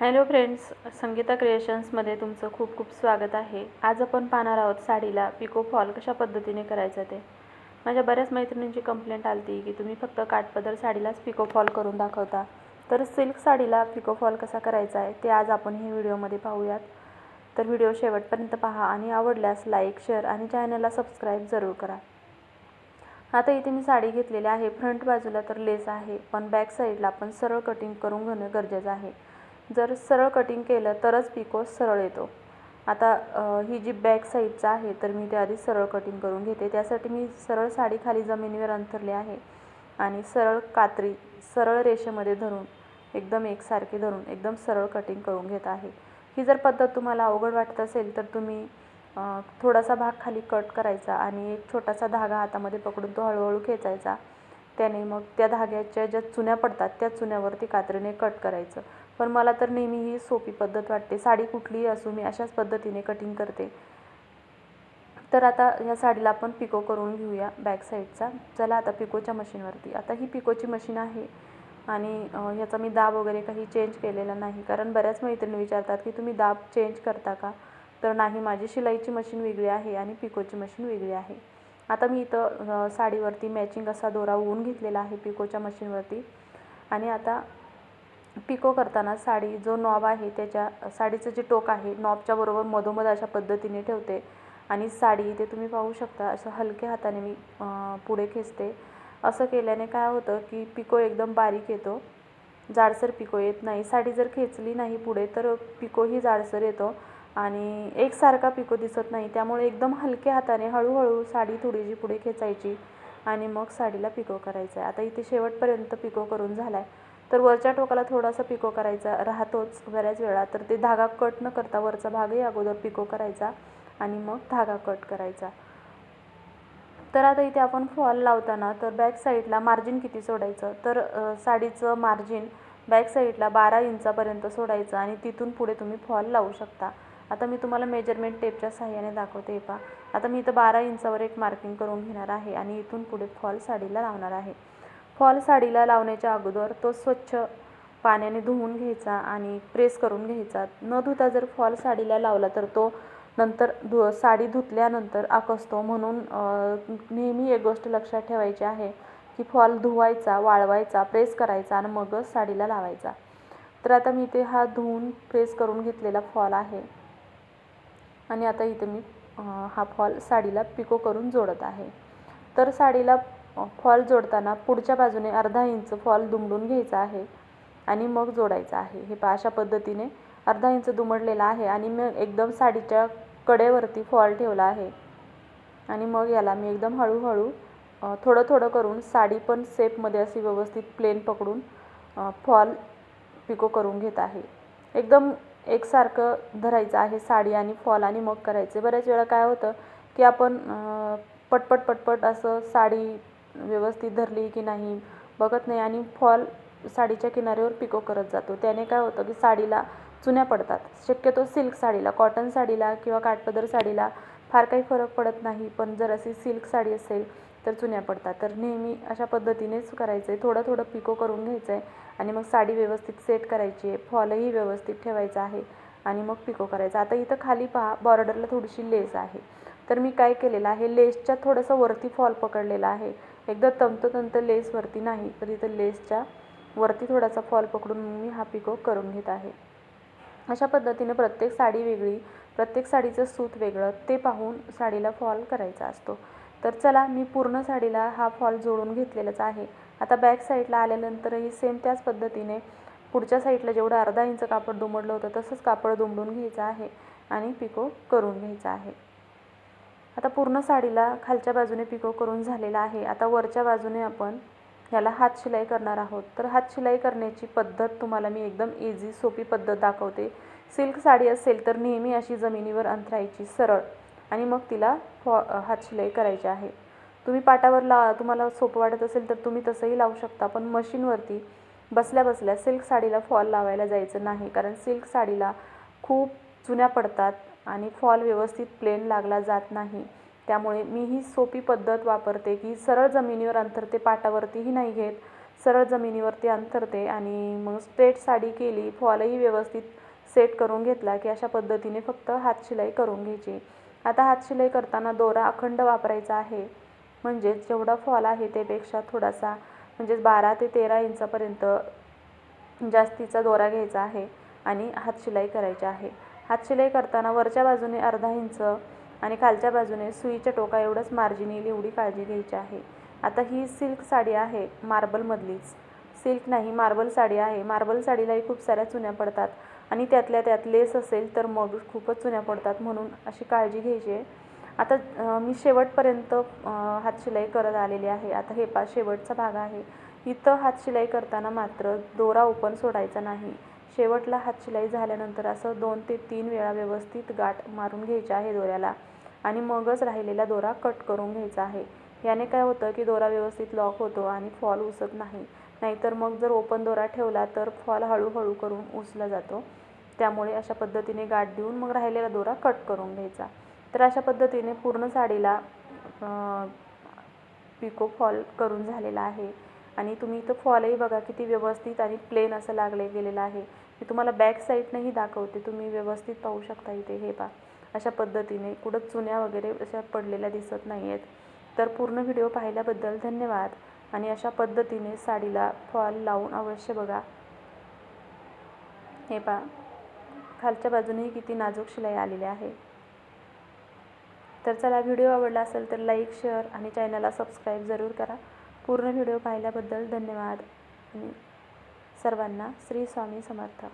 Hello friends Sangeeta क्रिएशन्समध्ये तुमचं खूप खूप स्वागत आहे. आज आपण पाहणार आहोत साडीला पिको फॉल कशा पद्धतीने करायचं ते. माझ्या बऱ्याच मैत्रिणींची कंप्लेंट आली की तुम्ही फक्त काठपदर साडीलाच पिको फॉल करून दाखवता. तर सिल्क साडीला पिको फॉल कसा करायचा आहे ते आज आपण हे व्हिडिओमध्ये पाहूयात. तर व्हिडिओ शेवटपर्यंत पहा आणि आवडल्यास लाईक शेअर आणि चॅनलला सबस्क्राईब जरूर करा. आता इथे मी साडी घेतलेली आहे. फ्रंट बाजूला तर लेस आहे पण बॅक साईडला आपण सरळ कटिंग करून घेणं गरजेचं आहे. जर सरळ कटिंग केलं तरच पिको सरळ येतो. आता ही जी बॅक साईडचं आहे तर मी ते आधी सरळ कटिंग करून घेते. त्यासाठी मी सरळ साडी खाली जमिनीवर अंथरली आहे आणि सरळ कात्री सरळ रेषेमध्ये धरून एकदम एकसारखे धरून एकदम सरळ कटिंग करून घेत आहे. ही जर पद्धत तुम्हाला अवघड वाटत असेल तर तुम्ही थोडासा भाग खाली कट करायचा आणि एक छोटासा धागा हातामध्ये पकडून तो हळूहळू खेचायचा. त्याने मग त्या धाग्याच्या ज्या चुन्या पडतात त्या चुन्यावरती कात्रीने कट करायचं. पण मला तर नेहमी ही सोपी पद्धत वाटते. साडी कुठलीही असो मी अशाच पद्धतीने कटिंग करते. तर आता ह्या साडीला आपण पिको करून घेऊया बॅक साईडचा चला आता पिकोच्या मशीनवरती आता ही पिकोची मशीन आहे आणि ह्याचा मी दाब वगैरे काही चेंज केलेला नाही. कारण बऱ्याच मैत्रिणी विचारतात की तुम्ही दाब चेंज करता का? तर नाही माझी शिलाईची मशीन वेगळी आहे आणि पिकोची मशीन वेगळी आहे. आता मी इथं साडीवरती मॅचिंग असा दोरा ओवून घेतलेला आहे पिकोच्या मशीनवरती आणि आता पिको करताना साडी जो नॉब आहे त्याच्या साडीचं जे टोक आहे नॉबच्या बरोबर मधोमध अशा पद्धतीने ठेवते. आणि साडी इथे तुम्ही पाहू शकता असं हलक्या हाताने मी पुढे खेचते. असं केल्याने काय होतं की पिको एकदम बारीक येतो. जाडसर पिको येत नाही. साडी जर खेचली नाही पुढे तर पिकोही जाडसर येतो. आणि एकसारखा पिको दिसत नाही. त्यामुळे एकदम हलक्या हाताने हळूहळू साडी थोडीशी पुढे खेचायची आणि मग साडीला पिको करायचं आहे आता इथे शेवटपर्यंत पिको करून झाला आहे तर वरच्या टोकाला थोडासा पिको करायचा. राहतोच बऱ्याच वेळा. तर ते धागा कट न करता वरचा भागही अगोदर पिको करायचा आणि मग धागा कट करायचा. तर आता इथे आपण फॉल लावताना तर बॅक साईडला मार्जिन किती सोडायचं? तर साडीचं मार्जिन बॅक साईडला बारा इंचापर्यंत सोडायचं आणि तिथून पुढे तुम्ही फॉल लावू शकता. आता मी तुम्हाला मेजरमेंट टेपच्या सहाय्याने दाखवते. हे पहा. आता मी इथं बारा इंचावर एक मार्किंग करून घेणार आहे आणि इथून पुढे फॉल साडीला लावणार आहे. फॉल साडीला लावण्याच्या अगोदर तो स्वच्छ पाण्याने धुवून घ्यायचा आणि प्रेस करून घ्यायचा. न धुता जर फॉल साडीला लावला तर तो नंतर धु साडी धुतल्यानंतर आकसतो. म्हणून नेहमी एक गोष्ट लक्षात ठेवायची आहे की फॉल धुवायचा वाळवायचा प्रेस करायचा आणि मगच साडीला लावायचा. तर आता मी इथे हा धुवून प्रेस करून घेतलेला फॉल आहे. आणि आता इथे मी हा फॉल साडीला पिको करून जोडत आहे. तर साडीला फॉल जोडताना पुढच्या बाजूने अर्धा इंच फॉल दुमडून घ्यायचा आहे आणि मग जोडायचा आहे. हे पहा अशा पद्धतीने अर्धा इंच दुमडलेला आहे आणि मग एकदम साडीच्या कडेवरती फॉल ठेवला आहे. आणि मग याला मी एकदम हळूहळू थोडं थोडं करून साडी पण सेपमध्ये अशी व्यवस्थित प्लेन पकडून फॉल पिको करून घेत आहे. एकदम एकसारखं धरायचं आहे साडी आणि फॉल आणि मग करायचे. बऱ्याच वेळा काय होतं की आपण पटपट पटपट असं साडी व्यवस्थित धरली की नाही बघत नाही आणि फॉल साडीच्या किनाऱ्यावर पिको करत जातो. त्याने काय होतं की साडीला चुन्या पडतात. शक्यतो सिल्क साडीला कॉटन साडीला किंवा काठपदर साडीला फार काही फरक पडत नाही पण जर अशी सिल्क साडी असेल तर चुन्या पडतात. तर नेहमी अशा पद्धतीनेच करायचं आहे थोडं थोडं पिको करून घ्यायचं आहे आणि मग साडी व्यवस्थित सेट करायची आहे. फॉलही व्यवस्थित ठेवायचा आहे आणि मग पिको करायचं. आता इथं खाली पहा बॉर्डरला थोडीशी लेस आहे. तर मी काय केलेलं आहे? लेसच्या थोडंसं वरती फॉल पकडलेला आहे. एकदम तंतोतंत लेसवरती नाही तर इथं लेसच्या वरती थोडासा फॉल पकडून मी हा पिको करून घेत आहे. अशा पद्धतीने प्रत्येक साडी वेगळी प्रत्येक साडीचं सूत वेगळं ते पाहून साडीला फॉल करायचा असतो. तर चला मी पूर्ण साडीला हा फॉल जोडून घेतलेलाच आहे. आता बॅक साईडला आल्यानंतरही सेम त्याच पद्धतीने पुढच्या साईडला जेवढं अर्धा इंच कापड दुमडलं होतं तसंच कापड दुमडून घ्यायचं आहे आणि पिको करून घ्यायचा आहे. आता पूर्ण साडीला खालच्या बाजूने पिको करून झालेला आहे. आता वरच्या बाजूने आपण याला हात शिलाई करणार आहोत. तर हात शिलाई करण्याची पद्धत तुम्हाला मी एकदम इझी सोपी पद्धत दाखवते. सिल्क साडी असेल तर नेहमी अशी जमिनीवर अंथरायची सरळ. आणि मग तिला फॉ हात शिलाई करायची आहे. तुम्ही पाटावर ला तुम्हाला सोपं वाटत असेल तर तुम्ही तसंही लावू शकता पण मशीनवरती बसल्या बसल्या सिल्क साडीला फॉल लावायला जायचं नाही. कारण सिल्क साडीला खूप चुन्या पडतात आणि फॉल व्यवस्थित प्लेन लागला जात नाही. त्यामुळे मी ही सोपी पद्धत वापरते की सरळ जमिनीवर अंतरते पाटावरतीही नाही घेत. सरळ जमिनीवरती अंतरते आणि मग स्ट्रेट साडी केली फॉलही व्यवस्थित सेट करून घेतला की अशा पद्धतीने फक्त हातशिलाई करून घ्यायची. आता हातशिलाई करताना दोरा अखंड वापरायचा आहे. म्हणजेच जेवढा फॉल आहे त्यापेक्षा थोडासा म्हणजेच बारा ते तेरा इंचापर्यंत जास्तीचा दोरा घ्यायचा आहे आणि हातशिलाई करायची आहे. हातशिलाई करताना वरच्या बाजूने अर्धा इंच आणि खालच्या बाजूने सुईच्या टोका एवढंच मार्जिन येईल एवढी काळजी घ्यायची आहे. आता ही सिल्क साडी आहे मार्बलमधलीच सिल्क नाही मार्बल साडी आहे. मार्बल साडीलाही खूप साऱ्या चुन्या पडतात आणि त्यातल्या त्यात लेस असेल तर मग खूपच चुन्या पडतात म्हणून अशी काळजी घ्यायची आहे. आता मी शेवटपर्यंत हातशिलाई करत आलेली आहे. आता हे पा शेवटचा भाग आहे. इथं हातशिलाई करताना मात्र दोरा ओपन सोडायचा नाही. शेवटला हातशिलाई झाल्यानंतर असं दोन ते तीन वेळा व्यवस्थित गाठ मारून घ्यायची आहे दोऱ्याला. आणि मगच राहिलेला दोरा कट करून घ्यायचा आहे. याने काय होतं की दोरा व्यवस्थित लॉक होतो आणि फॉल उसत नाही. नाहीतर मग जर ओपन दोरा ठेवला तर फॉल हळूहळू करून उसला जातो. त्यामुळे अशा पद्धतीने गाठ देऊन मग राहिलेला दोरा कट करून घ्यायचा. तर अशा पद्धतीने पूर्ण साडीला पिको फॉल करून झालेला आहे. आणि तुम्ही इथं फॉलही बघा किती व्यवस्थित आणि प्लेन असं लागले गेलेलं आहे. मी तुम्हाला बॅक साईडनंही दाखवते. तुम्ही व्यवस्थित पाहू शकता इथे हे पा अशा पद्धतीने कुठं चुन्या वगैरे अशा पडलेल्या दिसत नाही आहेत तर पूर्ण व्हिडिओ पाहिल्याबद्दल धन्यवाद. आणि अशा पद्धतीने साडीला फॉल लावून अवश्य बघा. हे पा खालच्या बाजूनेही किती नाजूक शिलाई आलेली आहे. तर चला व्हिडिओ आवडला असेल तर लाईक शेअर आणि चॅनलला सबस्क्राईब जरूर करा. पूर्ण व्हिडिओ पाहिल्याबद्दल धन्यवाद आणि सर्वांना श्री स्वामी समर्थ.